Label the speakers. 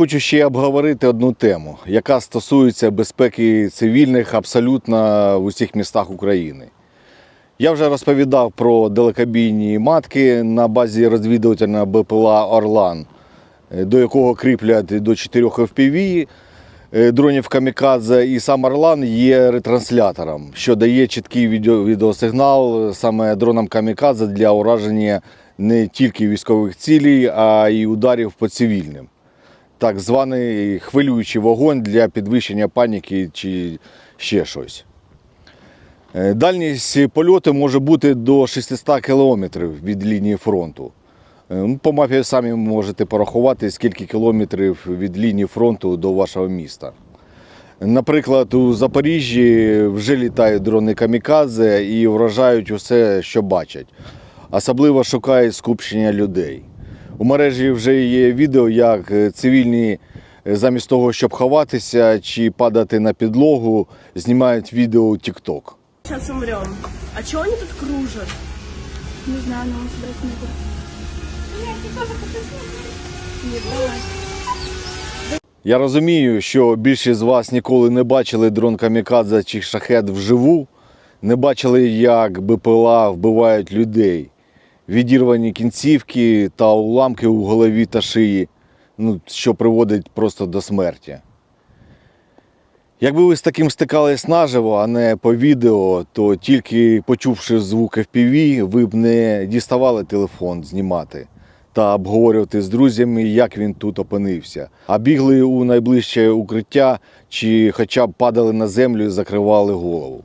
Speaker 1: хочу ще обговорити одну тему, яка стосується безпеки цивільних абсолютно в усіх містах України. Я вже розповідав про далекобійні матки на базі розвідувального БПЛА Орлан, е, до якого кріплять до 4 FPV е, дронів Камікадзе, і сам Орлан є ретранслятором, що дає чіткий відео, відеосигнал саме дронам Камікадзе для ураження не тільки військових цілей, а й ударів по цивільним. Так званий хвилюючий вогонь для підвищення паніки чи ще щось. Е, Дальність польоту може бути до 600 кілометрів від лінії фронту. Е, ну, По мапі самі можете порахувати, скільки кілометрів від лінії фронту до вашого міста. Наприклад, у Запоріжжі вже літають дрони камікадзе і вражають усе, що бачать. Особливо шукають скупчення людей. У мережі вже є відео, як е, цивільні е, замість того, щоб ховатися чи падати на підлогу, знімають відео у TikTok.
Speaker 2: Сейчас умрем. А чего они тут кружат?
Speaker 3: Не знаю, но он собирается не будет. Нет, ты тоже хочу Нет, давай.
Speaker 1: Я розумію, що більшість з вас ніколи не бачили дрон камікадзе чи шахет вживу, не бачили, як БПЛА вбивають людей, відірвані кінцівки та уламки у голові та шиї, ну, що приводить просто до смерті. Якби ви з таким стикались наживо, а не по відео, то тільки почувши звук FPV, ви б не діставали телефон знімати та обговорювати з друзями, як він тут опинився, а бігли у найближче укриття чи хоча б падали на землю і закривали голову.